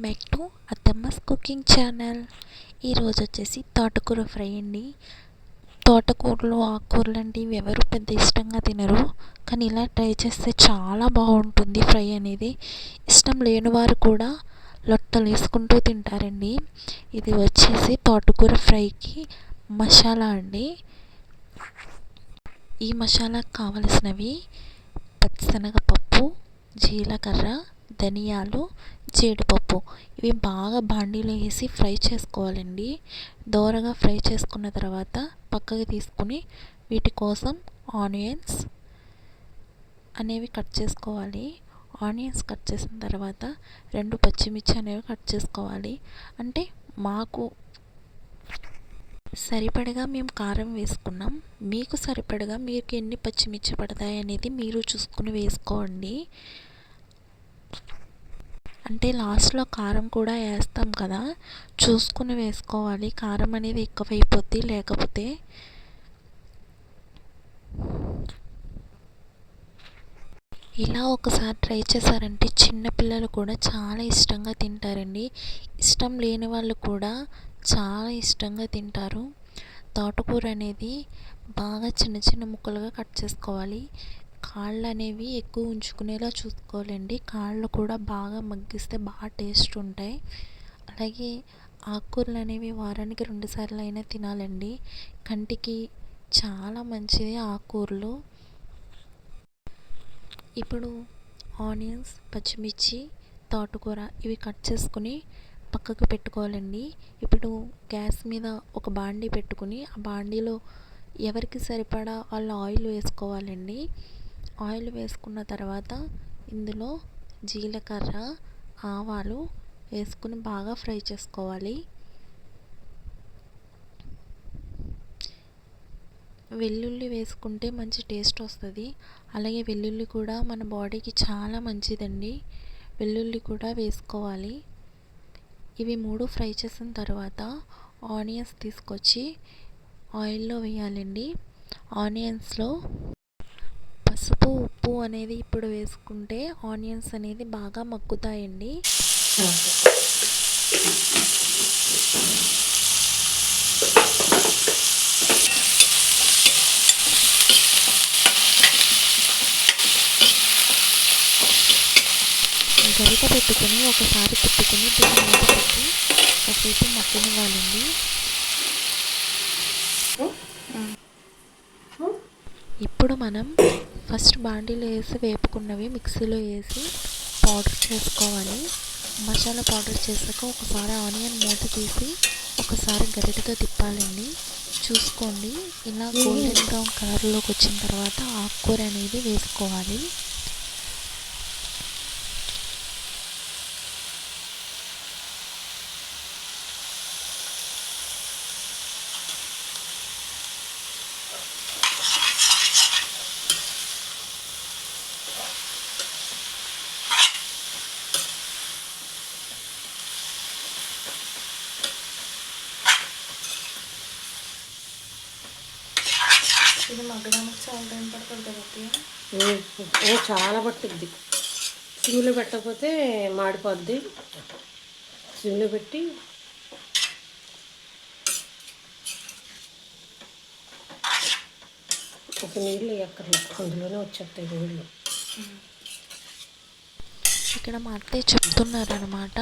Welcome back to Attamma's cooking channel. ఈరోజు వచ్చేసి తోటకూర ఫ్రై అండి. తోటకూరలు ఆకుకూరలు లాంటివి ఎవరు పెద్ద ఇష్టంగా తినరు. కానీ ఇలా ట్రై చేస్తే చాలా బాగుంటుంది ఫ్రై అనేది. ఇష్టం లేని వారు కూడా లొట్టలు వేసుకుంటూ తింటారండి. ఇది వచ్చేసి తోటకూర ఫ్రైకి మసాలా అండి. ఈ మసాలాకు కావలసినవి పచ్చిశనగపప్పు జీలకర్ర ధనియాలు జీడిపప్పు. ఇవి బాగా బాండీలో వేసి ఫ్రై చేసుకోవాలండి. దోరగా ఫ్రై చేసుకున్న తర్వాత పక్కకి తీసుకుని వీటి కోసం ఆనియన్స్ అనేవి కట్ చేసుకోవాలి. ఆనియన్స్ కట్ చేసిన తర్వాత రెండు పచ్చిమిర్చి అనేవి కట్ చేసుకోవాలి. అంటే మాకు సరిపడగా మేము కారం వేసుకున్నాం. మీకు సరిపడగా మీకు ఎన్ని పచ్చిమిర్చి పడతాయి అనేది మీరు చూసుకుని వేసుకోండి. అంటే లాస్ట్లో కారం కూడా వేస్తాం కదా. చూసుకుని వేసుకోవాలి. కారం అనేది ఎక్కువైపోద్ది. లేకపోతే ఇలా ఒకసారి ట్రై చేశారంటే చిన్నపిల్లలు కూడా చాలా ఇష్టంగా తింటారండి. ఇష్టం లేని వాళ్ళు కూడా చాలా ఇష్టంగా తింటారు. తోటకూర అనేది బాగా చిన్న చిన్న ముక్కలుగా కట్ చేసుకోవాలి. కాళ్ళు అనేవి ఎక్కువ ఉంచుకునేలా చూసుకోవాలండి. కాళ్ళు కూడా బాగా మగ్గిస్తే బాగా టేస్ట్ ఉంటాయి. అలాగే ఆకుకూరలు అనేవి వారానికి రెండుసార్లు అయినా తినాలండి. కంటికి చాలా మంచిది ఆకుకూరలు ఇప్పుడు ఆనియన్స్ పచ్చిమిర్చి తోటకూర ఇవి కట్ చేసుకుని పక్కకు పెట్టుకోవాలండి. ఇప్పుడు గ్యాస్ మీద ఒక బాండీ పెట్టుకుని ఆ బాండీలో ఎవరికి సరిపడా వాళ్ళ ఆయిల్ వేసుకోవాలండి. ఆయిల్ వేసుకున్న తర్వాత ఇందులో జీలకర్ర ఆవాలు వేసుకుని బాగా ఫ్రై చేసుకోవాలి. వెల్లుల్లి వేసుకుంటే మంచి టేస్ట్ వస్తుంది. అలాగే వెల్లుల్లి కూడా మన బాడీకి చాలా మంచిదండి. వెల్లుల్లి కూడా వేసుకోవాలి. ఇవి మూడు ఫ్రై చేసిన తర్వాత ఆనియన్స్ తీసుకొచ్చి ఆయిల్లో వేయాలండి. ఆనియన్స్లో పసుపు ఉప్పు అనేది ఇప్పుడు వేసుకుంటే ఆనియన్స్ అనేది బాగా మగ్గుతాయండి. గరిట పెట్టుకుని ఒకసారి పెట్టుకుని దీన్ని పెట్టి కాసేపు మగ్గనివ్వాలండి. ఇప్పుడు మనం ఫస్ట్ బాండీలో వేసి వేపుకున్నవి మిక్సీలో వేసి పౌడర్ చేసుకోవాలి. మసాలా పౌడర్ చేసాక ఒకసారి ఆనియన్ మూత తీసి ఒకసారి గరిటతో తిప్పాలండి. చూసుకోండి. ఇలా గోల్డెన్ బ్రౌన్ కలర్లోకి వచ్చిన తర్వాత ఆకుకూర అనేది వేసుకోవాలి. ఇది మగ్గడానికి చాలా టైం పడుతుంది ఓ చాలా పట్టుద్ది సిమ్లో పెట్టకపోతే మాడిపోద్ది. సిమ్లో పెట్టి ఒక నీళ్ళు ఎక్కర్లేదు అందులోనే వచ్చేస్తాయి నీళ్ళు. ఇక్కడ మా అత్తయ్య చెప్తున్నారనమాట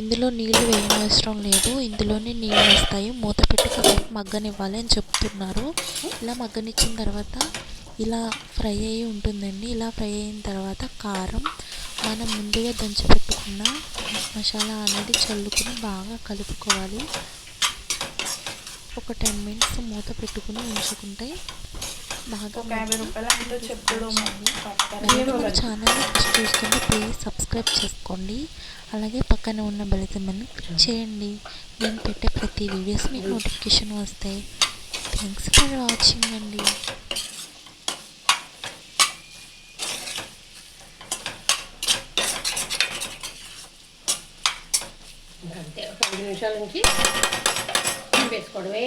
ఇందులో నీళ్ళు వేయనవసరం లేదు ఇందులోనే నీళ్ళు వస్తాయి మూత పెట్టి కాసేపు మగ్గనివ్వాలి అని చెప్తున్నారు. ఇలా మగ్గనిచ్చిన తర్వాత ఇలా ఫ్రై అయ్యి ఉంటుందండి. ఇలా ఫ్రై అయిన తర్వాత కారం మనం ముందుగా దంచి పెట్టుకున్న మసాలా అనేది చల్లుకుని బాగా కలుపుకోవాలి. ఒక టెన్ మినిట్స్ మూత పెట్టుకుని ఉంచుకుంటే బాగా యాభై రూపాయలు అంటే చెప్పుడు మీరు మన ఛానల్ చూస్తుంటే ప్లీజ్ సబ్స్క్రైబ్ చేసుకోండి. అలాగే పక్కన ఉన్న బెల్ సింబల్ని క్లిక్ చేయండి. నేను పెట్టే ప్రతి వీడియోస్ మీకు నోటిఫికేషన్ వస్తాయి. థ్యాంక్స్ ఫర్ వాచింగ్ అండి. అంతే ఒక ఐదు నిమిషాల నుంచి వేసుకోవడమే